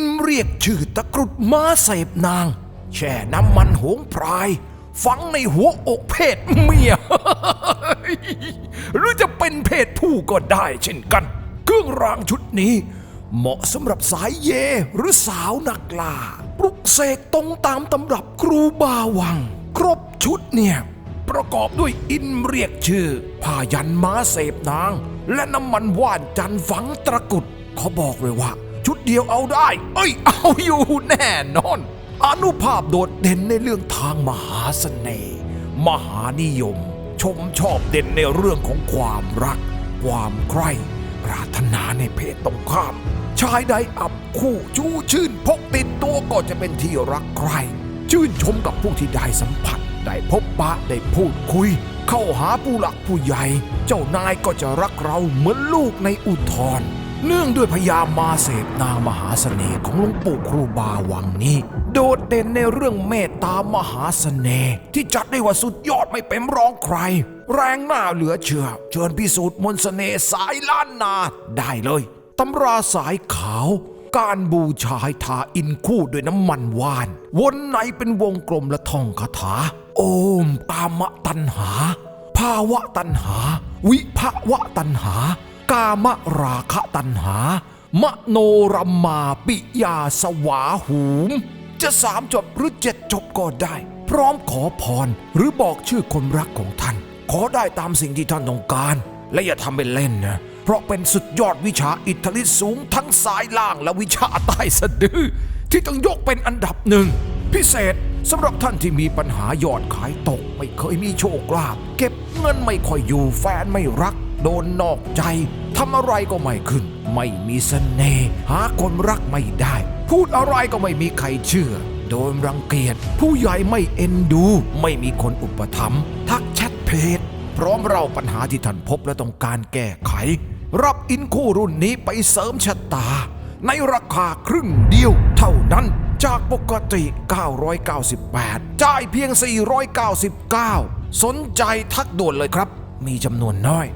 นเรียกชื่อตะกรุดม้าเสพนาง แช่น้ำมันหงพราย ฝังในหัวอกเพศเมีย หรือจะเป็นเพศผู้ก็ได้เช่นกัน เครื่องรางชุดนี้ เหมาะสำหรับสายเยหรือสาวนักล่าปลุกเสกตรงตามตำรับครูบาวัง ครบชุดเนี่ย ประกอบด้วยอินเรียกชื่อผ้ายันม้าเสพนาง และน้ำมันว่านจันฝังตะกรุดเขาบอกเลยว่า ชุดเดียวเอาได้ เอ้ย เอาอยู่แน่นอน อนุภาพโดดเด่นในเรื่องทางมหาเสน่ห์มหานิยม ชมชอบเด่นในเรื่องของความรัก ความใคร่ปรารถนาในเพศตรงข้าม ชายใดอับคู่ชูชื่นพกติดตัวก็จะเป็นที่รักใครชื่นชมกับผู้ที่ได้สัมผัส ได้พบปะได้พูดคุย เข้าหาผู้หลักผู้ใหญ่ เจ้านายก็จะรักเราเหมือนลูกในอุทธร เนื่องด้วยพญามาเสพนางมหาเสน่ห์ของหลวงปู่ครูบาวังนี้ โดดเด่นในเรื่องเมตตามหาเสน่ห์ที่จัดได้ว่าสุดยอดไม่เป็นรองใคร แรงหน้าเหลือเชื่อ เชิญพิสูจน์มนต์เสน่ห์สายล้านนาได้เลยตำราสายขาว การบูชาทาอินคู่ด้วยน้ำมันว่าน วนไหนเป็นวงกลมและท่องคาถา โอมตามะตันหา ภาวะตันหา วิภวะตันหา กามราคะตันหา มโนรัมมาปิยาสวาหูม จะสามจบหรือเจ็ดจบก็ได้ พร้อมขอพรหรือบอกชื่อคนรักของท่าน ขอได้ตามสิ่งที่ท่านต้องการ และอย่าทำเป็นเล่นนะเพราะเป็นสุดยอดวิชาอิทธิฤทธิ์สูงทั้งสายล่างและวิชาใต้สะดือ ที่ต้องยกเป็นอันดับหนึ่ง พิเศษสำหรับท่านที่มีปัญหายอดขายตก ไม่เคยมีโชคลาภเก็บเงินไม่ค่อยอยู่แฟนไม่รัก โดนนอกใจทำอะไรก็ไม่ขึ้น ไม่มีเสน่ห์หาคนรักไม่ได้ พูดอะไรก็ไม่มีใครเชื่อ โดนรังเกียจผู้ใหญ่ไม่เอ็นดู ไม่มีคนอุปถัมภ์ทักแชทเพจพร้อมเราปัญหาที่ท่านพบและต้องการแก้ไข รับอินคู่รุ่นนี้ไปเสริมชะตา ในราคาครึ่งเดียวเท่านั้นจากปกติ 998 จ่ายเพียง 499 สนใจทักด่วนเลยครับ มีจำนวนน้อย